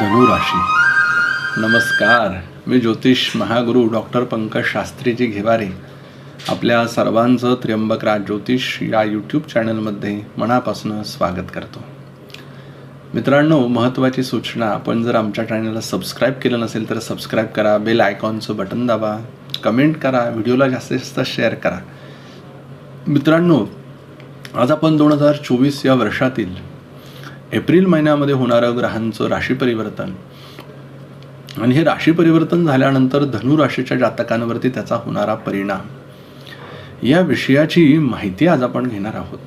धनुराशी. नमस्कार मी ज्योतिष महागुरु डॉक्टर पंकज शास्त्रीजी घेवारे आपल्या सर्वांचं त्र्यंबकराज ज्योतिष या यूट्यूब चॅनलमध्ये मनापासून स्वागत करतो. मित्रांनो महत्त्वाची सूचना आपण जर आमच्या चॅनलला सबस्क्राईब केलं नसेल तर सबस्क्राईब करा बेल आयकॉनचं बटन दाबा कमेंट करा व्हिडिओला जास्तीत जास्त शेअर करा. मित्रांनो आज आपण दोन हजार चोवीस या वर्षातील एप्रिल महिन्यामध्ये होणारं ग्रहांचं राशी परिवर्तन. आणि हे राशी परिवर्तन झाल्यानंतर धनु राशीच्या जातकांवरती त्याचा होणारा परिणाम. या विषयाची माहिती आज आपण घेणार आहोत.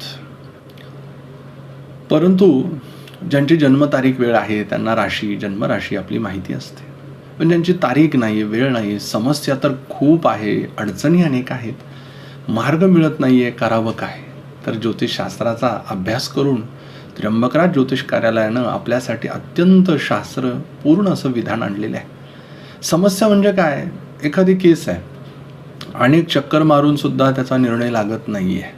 परंतु ज्यांची जन्मतारीख वेळ आहे त्यांना राशी जन्मराशी आपली माहिती असते. पण ज्यांची तारीख नाही वेळ नाही समस्या तर खूप आहे अडचणी अनेक आहेत. मार्ग मिळत नाही आहे करावं काय? तर ज्योतिषशास्त्राचा अभ्यास करून त्र्यंबकराज ज्योतिष कार्यालयानं आपल्यासाठी अत्यंत शास्त्र पूर्ण असं विधान आणलेलं आहे. समस्या म्हणजे काय? एखादी केस आहे. अनेक चक्कर मारून सुद्धा त्याचा निर्णय लागत नाही आहे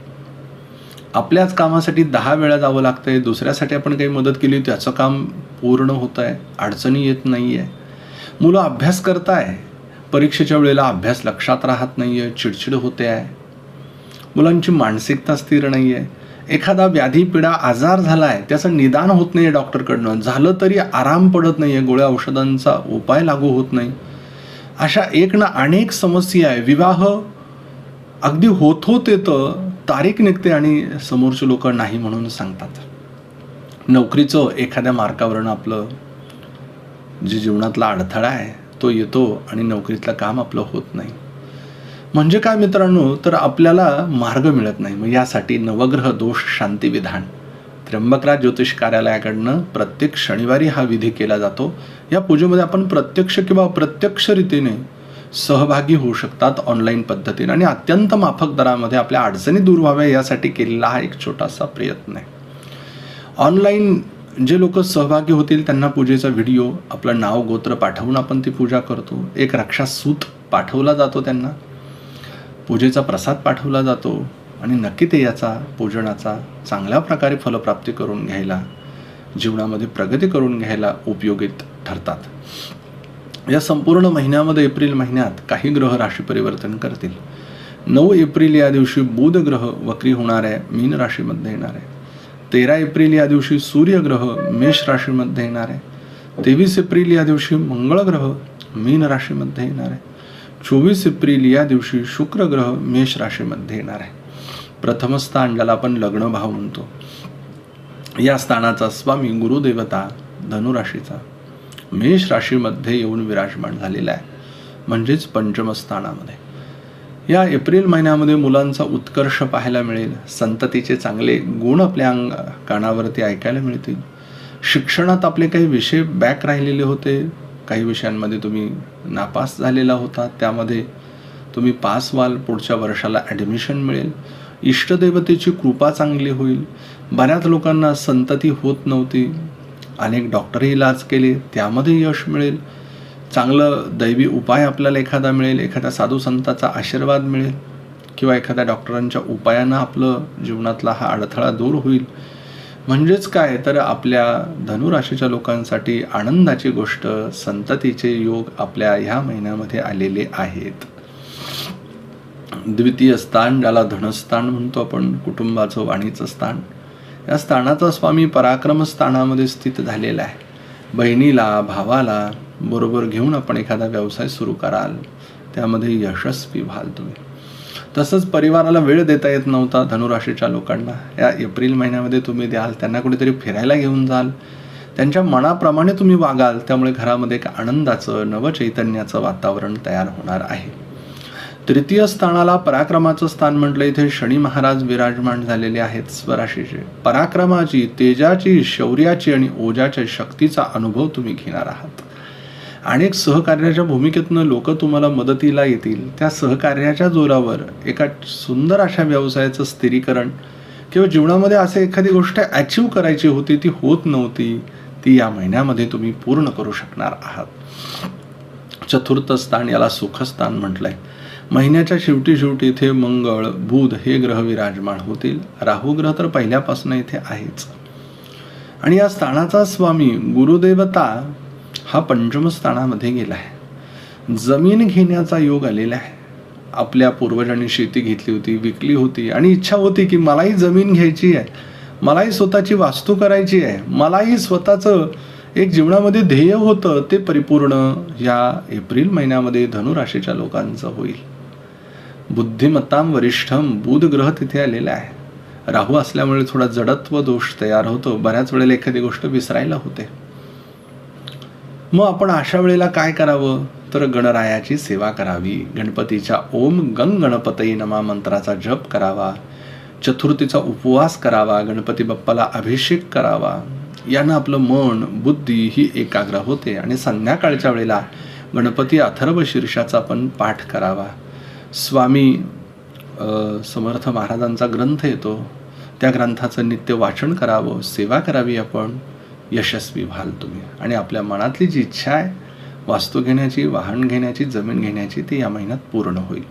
आपल्याच कामासाठी दहा वेळा जावं लागतंय दुसऱ्यासाठी आपण काही मदत केली त्याचं काम पूर्ण होत आहे अडचणी येत नाही आहे मुलं अभ्यास करताय परीक्षेच्या वेळेला अभ्यास लक्षात राहत नाही आहे चिडचिड होते आहे. मुलांची मानसिकता स्थिर नाही आहे एखादा व्याधी पिढा आजार झाला आहे त्याचं निदान होत नाही आहे डॉक्टरकडनं. झालं तरी आराम पडत नाही आहे गोळ्या औषधांचा उपाय लागू होत नाही. अशा एक ना अनेक समस्या आहे. विवाह अगदी होत होत येतं तारीख निघते आणि समोरचे लोक नाही म्हणून सांगतात. नोकरीचं एखाद्या मार्कावरनं आपलं जे जीवनातला अडथळा आहे तो येतो आणि नोकरीतलं काम आपलं होत नाही. म्हणजे काय मित्रांनो तर आपल्याला मार्ग मिळत नाही. मग यासाठी नवग्रह दोष शांती विधान. त्र्यंबकराज ज्योतिष कार्यालयाकडनं प्रत्येक शनिवारी हा विधी केला जातो. या पूजेमध्ये आपण प्रत्यक्ष किंवा अप्रत्यक्ष रीतीने सहभागी होऊ शकतात ऑनलाईन पद्धतीने आणि अत्यंत माफक दरामध्ये आपल्या अडचणी दूर व्हाव्या यासाठी केलेला हा एक छोटासा प्रयत्न आहे. ऑनलाईन जे लोक सहभागी होतील त्यांना पूजेचा व्हिडिओ आपलं नाव गोत्र पाठवून आपण ती पूजा करतो. एक रक्षासूत पाठवला जातो त्यांना. पूजेचा प्रसाद पाठवला जातो आणि नक्की ते याचा पूजनाचा चांगल्या प्रकारे फलप्राप्ती करून घ्यायला जीवनामध्ये प्रगती करून घ्यायला उपयोगित ठरतात. या संपूर्ण महिन्यामध्ये एप्रिल महिन्यात काही ग्रह राशी परिवर्तन करतील. नऊ एप्रिल या दिवशी बुध ग्रह वक्री होणार आहे मीन राशीमध्ये येणार आहे. तेरा एप्रिल या दिवशी सूर्यग्रह मेष राशीमध्ये येणार आहे. तेवीस एप्रिल या दिवशी मंगळ ग्रह मीन राशीमध्ये येणार आहे. चोवीस एप्रिल या दिवशी शुक्र ग्रह मेष राशीमध्ये येणार आहे. प्रथम स्थान ज्याला आपण लग्न भाव म्हणतो. या स्थानाचा स्वामी गुरुदेवता धनुराशीचा मेष राशीमध्ये येऊन विराजमान झालेला आहे. म्हणजेच पंचम स्थानामध्ये. या एप्रिल महिन्यामध्ये मुलांचा उत्कर्ष पाहायला मिळेल. संततीचे चांगले गुण आपल्या अंग कानावरती ऐकायला मिळतील. शिक्षणात आपले काही विषय बॅक राहिलेले होते. काही विषयांमध्ये तुम्ही नापास झालेला होता त्यामध्ये तुम्ही पास व्हाल पुढच्या वर्षाला ॲडमिशन मिळेल. इष्टदेवतेची कृपा चांगली होईल. बऱ्याच लोकांना संतती होत नव्हती. अनेक डॉक्टरही इलाज केले त्यामध्ये यश मिळेल. चांगलं दैवी उपाय आपल्याला एखादा मिळेल एखाद्या साधू संताचा आशीर्वाद मिळेल किंवा एखाद्या डॉक्टरांच्या उपायानं आपलं जीवनातला हा अडथळा दूर होईल. म्हणजेच काय? तर आपल्या धनुराशीच्या लोकांसाठी आनंदाची गोष्ट संततीचे योग आपल्या ह्या महिन्यामध्ये आलेले आहेत. द्वितीय स्थान ज्याला धनस्थान म्हणतो आपण कुटुंबाचं वाणीचं स्थान. या स्थानाचा स्वामी पराक्रम स्थानामध्ये स्थित झालेला आहे. बहिणीला भावाला बरोबर घेऊन आपण एखादा व्यवसाय सुरू कराल. त्यामध्ये यशस्वी व्हाल तुम्ही. तसंच परिवाराला वेळ देता येत नव्हता धनुराशीच्या लोकांना. या एप्रिल महिन्यामध्ये तुम्ही द्याल त्यांना कुठेतरी फिरायला घेऊन जाल. त्यांच्या मनाप्रमाणे तुम्ही वागाल त्यामुळे घरामध्ये एक आनंदाचं नवचैतन्याचं वातावरण तयार होणार आहे. तृतीय स्थानाला पराक्रमाचं स्थान म्हटलं इथे शनी महाराज विराजमान झालेले आहेत स्वराशीचे. पराक्रमाची तेजाची शौर्याची आणि ओजाच्या शक्तीचा अनुभव तुम्ही घेणार आहात. अनेक सहकार्याच्या भूमिकेतनं लोक तुम्हाला मदतीला येतील. त्या सहकार्याच्या जोरावर एका सुंदर अशा व्यवसायाचं स्थिरीकरण किंवा जीवनामध्ये असे एखादी गोष्ट अचीव करायची होती ती होत नव्हती ती या महिन्यामध्ये तुम्ही पूर्ण करू शकणार आहात. चतुर्थ स्थान याला सुखस्थान म्हटलंय. महिन्याच्या शेवटी शेवटी इथे मंगळ बुध हे ग्रह विराजमान होतील. राहू ग्रह तर पहिल्यापासून इथे आहेच. आणि या स्थानाचा स्वामी गुरुदेवता हा पंचम स्थानामध्ये गेला आहे जमीन घेण्याचा योग आलेला आहे. आपल्या पूर्वजांनी शेती घेतली होती विकली होती आणि इच्छा होती की मलाही जमीन घ्यायची आहे. मलाही स्वतःची वास्तू करायची आहे. मलाही स्वतःचं एक जीवनामध्ये ध्येय होतं ते परिपूर्ण या एप्रिल महिन्यामध्ये धनुराशीच्या लोकांचं होईल. बुद्धिमत्ताम वरिष्ठम बुध ग्रह तिथे आलेला आहे. राहू असल्यामुळे थोडा जडत्व दोष तयार होतो. बऱ्याच वेळेला एखादी गोष्ट विसरायला होते. मग आपण अशा वेळेला काय करावं? तर गणरायाची सेवा करावी. गणपतीच्या ओम गंग गणपतई नमा मंत्राचा जप करावा. चतुर्थीचा उपवास करावा. गणपती बाप्पाला अभिषेक करावा. यानं आपलं मन बुद्धी ही एकाग्र होते आणि संध्याकाळच्या वेळेला गणपती अथर्व शीर्षाचा पण पाठ करावा. स्वामी समर्थ महाराजांचा ग्रंथ येतो. त्या ग्रंथाचं नित्य वाचन करावं. सेवा करावी आपण. यशस्वी व्हाल तुम्ही. आणि आपल्या मनातली जी इच्छा आहे वास्तू घेण्याची वाहन घेण्याची जमीन घेण्याची ती या महिन्यात पूर्ण होईल.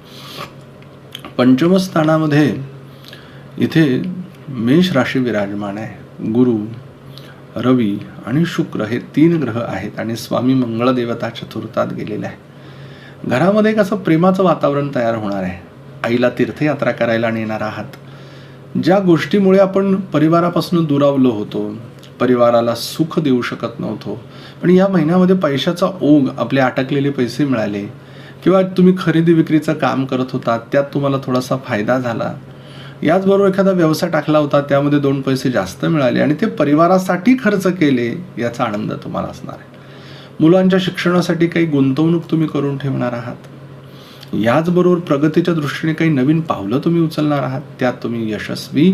पंचमस्थानामध्ये इथे मेष राशी विराजमान आहे. गुरु रवी आणि शुक्र हे तीन ग्रह आहेत आणि स्वामी मंगळदेवता चतुर्थात गेलेले आहे घरामध्ये कसं प्रेमाचं वातावरण तयार होणार आहे. आईला तीर्थयात्रा करायला नेणार आहात. ज्या गोष्टीमुळे आपण परिवारापासून दुरावलो होतो परिवाराला सुख देऊ शकत नव्हतो. पण या महिन्यामध्ये पैशाचा ओघ आपले अटकलेले पैसे मिळाले. किंवा तुम्ही खरेदी विक्रीचं काम करत होता त्यात तुम्हाला थोडासा फायदा झाला. याचबरोबर एखादा व्यवसाय टाकला होता त्यामध्ये दोन पैसे जास्त मिळाले आणि ते परिवारासाठी खर्च केले याचा आनंद तुम्हाला असणार आहे. मुलांच्या शिक्षणासाठी काही गुंतवणूक तुम्ही करून ठेवणार आहात. याचबरोबर प्रगतीच्या दृष्टीने काही नवीन पावलं तुम्ही उचलणार आहात त्यात तुम्ही यशस्वी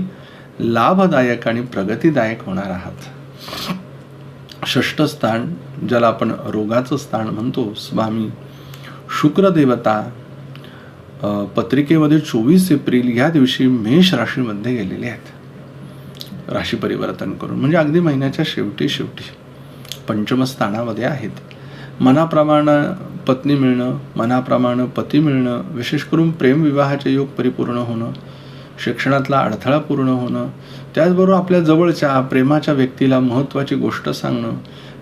लाभदायक आणि प्रगतीदायक होणार आहात. षष्ठ स्थान ज्याला आपण रोगाचं स्थान म्हणतो स्वामी शुक्रदेवता पत्रिकेमध्ये चोवीस एप्रिल या दिवशी मेष राशीमध्ये गेलेले आहेत. राशी परिवर्तन करून म्हणजे अगदी महिन्याच्या शेवटी शेवटी पंचमस्थानामध्ये आहेत. मनाप्रमाणे पत्नी मिळणं मनाप्रमाणे पती मिळणं विशेष करून प्रेमविवाहाचे योग परिपूर्ण होणं शिक्षणातला अडथळा पूर्ण होणं त्याचबरोबर आपल्या जवळच्या प्रेमाच्या व्यक्तीला महत्त्वाची गोष्ट सांगणं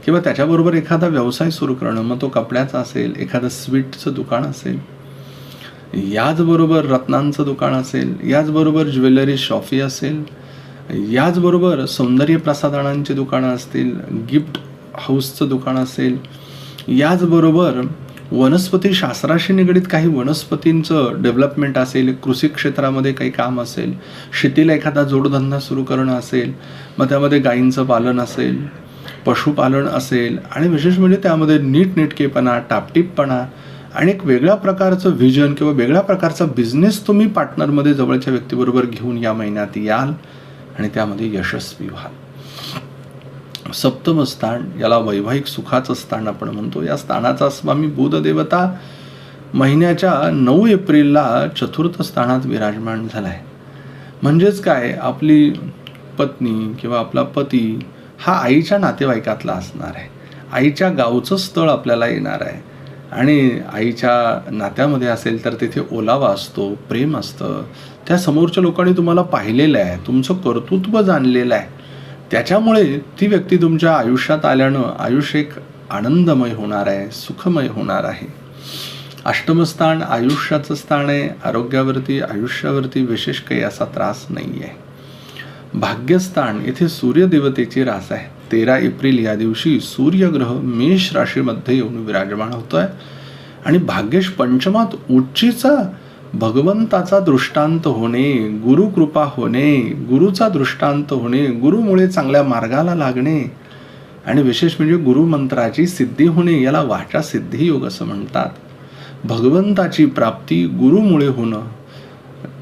किंवा त्याच्याबरोबर एखादा व्यवसाय सुरू करणं मग तो कपड्याचा असेल एखादं स्वीटचं दुकान असेल याचबरोबर रत्नांचं दुकान असेल याचबरोबर ज्वेलरी शॉफी असेल याचबरोबर सौंदर्य प्रसाधनांची दुकानं असतील गिफ्ट हाऊसचं दुकान असेल याचबरोबर वनस्पती शास्त्राशी निगडीत काही वनस्पतींचं डेव्हलपमेंट असेल कृषी क्षेत्रामध्ये काही काम असेल शेतीला एखादा जोडधंदा सुरू करणं असेल मग त्यामध्ये गायींचं पालन असेल पशुपालन असेल आणि विशेष म्हणजे त्यामध्ये नीटनेटकेपणा टापटीपपणा आणि एक वेगळ्या प्रकारचं व्हिजन किंवा वेगळ्या प्रकारचा बिझनेस तुम्ही पार्टनरमध्ये जवळच्या व्यक्तीबरोबर घेऊन या महिन्यात याल आणि त्यामध्ये यशस्वी व्हाल. सप्तम स्थान याला वैवाहिक सुखाचं स्थान आपण म्हणतो. या स्थानाचा स्वामी बुधदेवता महिन्याच्या नऊ एप्रिलला चतुर्थ स्थानात विराजमान झालाय. म्हणजेच काय? आपली पत्नी किंवा आपला पती हा आईच्या नातेवाईकातला असणार आहे. आईच्या गावचं स्थळ आपल्याला येणार आहे. आणि आईच्या नात्यामध्ये असेल तर तिथे ओलावा असतो प्रेम असतं. त्या समोरच्या लोकांनी तुम्हाला पाहिलेलं आहे. तुमचं कर्तृत्व जाणलेलं आहे. त्याच्यामुळे ती व्यक्ती तुमच्या आयुष्यात आल्यानं आयुष्य एक आनंदमय होणार आहे सुखमय होणार आहे. अष्टमस्थान आयुष्याचं स्थान आहे आरोग्यावरती आयुष्यावरती विशेष काही असा त्रास नाही आहे. भाग्यस्थान येथे सूर्यदेवतेची रास आहे. तेरा एप्रिल या दिवशी सूर्यग्रह मेष राशीमध्ये येऊन विराजमान होतोय. आणि भाग्येश पंचमात उच्चीचा भगवंताचा दृष्टांत होणे गुरुकृपा होणे गुरुचा दृष्टांत होणे गुरुमुळे चांगल्या मार्गाला लागणे आणि विशेष म्हणजे गुरुमंत्राची सिद्धी होणे याला वाचा सिद्धी योग असं म्हणतात. भगवंताची प्राप्ती गुरुमुळे होणं.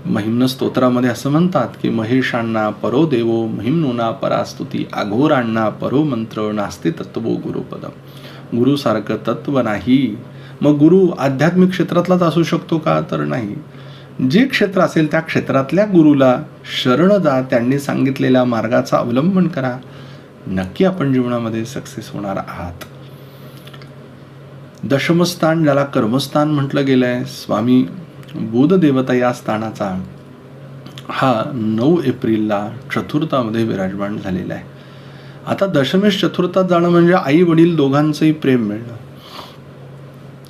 महिम्न स्तोत्रामध्ये असं म्हणतात की महेशांना परो देवो महिम्नुना परास्तुती आघोरांना परो मंत्र नास्ते तत्व गुरुपदम. गुरुसारखं तत्व नाही. मग गुरु आध्यात्मिक क्षेत्रातलाच असू शकतो का? तर नाही. जे क्षेत्र असेल त्या क्षेत्रातल्या गुरुला शरण जा त्यांनी सांगितलेल्या मार्गाचा अवलंबन करा. नक्की आपण जीवनामध्ये सक्सेस होणार आहात. दशमस्थान ज्याला कर्मस्थान म्हटलं गेलं आहे स्वामी बोधदेवता या स्थानाचा हा नऊ एप्रिलला चतुर्थामध्ये विराजमान झालेला आहे. आता दशमेश चतुर्थात जाणं म्हणजे आई वडील दोघांचंही प्रेम मिळणं.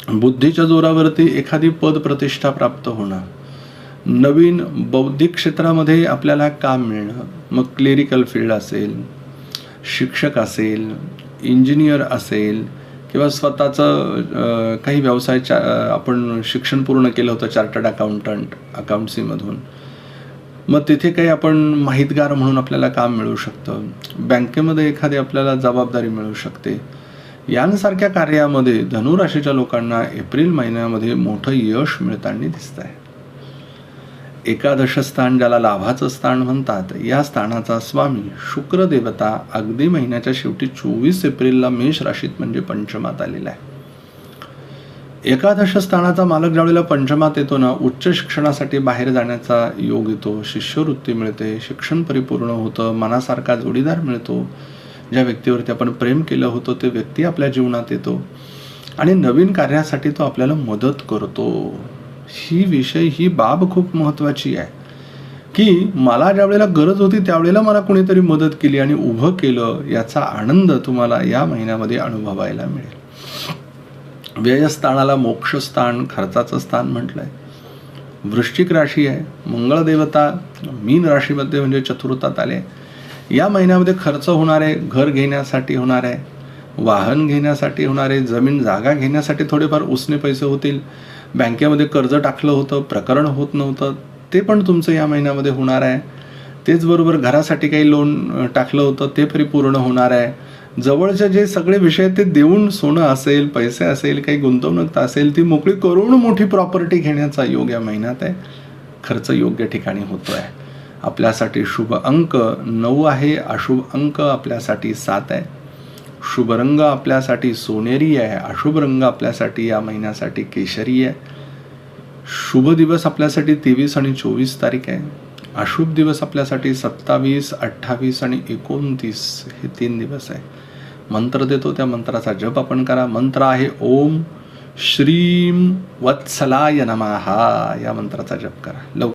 बुद्धीच्या जोरावरती एखादी पद प्रतिष्ठा प्राप्त होणं नवीन बौद्धिक क्षेत्रामध्ये आपल्याला काम मिळणं मग क्लेरिकल फील्ड असेल शिक्षक असेल इंजिनियर असेल किंवा स्वतःचं काही व्यवसाय चा आपण शिक्षण पूर्ण केलं होतं चार्टर्ड अकाउंटंट अकाउंटसीमधून मग तिथे काही आपण माहितगार म्हणून आपल्याला काम मिळू शकतं. बँकेमध्ये एखादी आपल्याला जबाबदारी मिळू शकते. यांसारख्या कार्यामध्ये धनुराशीच्या लोकांना एप्रिल महिन्यामध्ये मोठं यश मिळताना दिसत आहे एकादश स्थान ज्याला लाभाचं स्थान म्हणतात या स्थानाचा स्वामी शुक्र देवता अगदी महिन्याच्या शेवटी चोवीस एप्रिलला मेष राशीत म्हणजे पंचमात आलेला आहे. एकादश स्थानाचा मालक ज्यावेळेला पंचमात येतो ना उच्च शिक्षणासाठी बाहेर जाण्याचा योग येतो शिष्यवृत्ती मिळते शिक्षण परिपूर्ण होतं मनासारखा जोडीदार मिळतो ज्या व्यक्तीवरती आपण प्रेम केलं होतं ते व्यक्ती आपल्या जीवनात येतो. आणि नवीन कार्यासाठी तो आपल्याला मदत करतो. ही विषय ही बाब खूप महत्त्वाची आहे. की मला ज्या वेळेला गरज होती त्यावेळेला मला कोणीतरी मदत केली आणि उभं केलं याचा आनंद तुम्हाला या महिन्यामध्ये अनुभवायला मिळेल. व्ययस्थानाला मोक्षस्थान खर्चाचं स्थान म्हटलंय. वृश्चिक राशी आहे मंगळदेवता मीन राशीमध्ये म्हणजे चतुर्थात आले. या महिन्यामध्ये खर्च होणार आहे घर घेण्यासाठी होणार आहे वाहन घेण्यासाठी होणार आहे जमीन जागा घेण्यासाठी थोडेफार उसने पैसे होतील बँकेमध्ये कर्ज टाकलं होतं प्रकरण होत नव्हतं ते पण तुमचं या महिन्यामध्ये होणार आहे. तेचबरोबर घरासाठी काही लोन टाकलं होतं ते पूर्ण होणार आहे. जवळचे जे सगळे विषय आहेत ते देऊन सोनं असेल पैसे असेल काही गुंतवणूक असेल ती मोकळी करून मोठी प्रॉपर्टी घेण्याचा योग या महिन्यात आहे. खर्च योग्य ठिकाणी होतो आहे आपल्यासाठी शुभ अंक नऊ आहे अशुभ अंक आपल्यासाठी सात आहे. शुभ रंग आपल्यासाठी सोनेरी आहे अशुभ रंग आपल्यासाठी या महिन्यासाठी केशरी आहे. शुभ दिवस आपल्यासाठी तेवीस आणि चोवीस तारीख आहे. अशुभ दिवस आपल्यासाठी सत्तावीस अठ्ठावीस आणि एकोणतीस हे तीन दिवस आहे. मंत्र देतो त्या मंत्राचा जप आपण करा. मंत्र आहे ओम श्रीम वत्सलाय नमहा या मंत्राचा जप करा. लवकर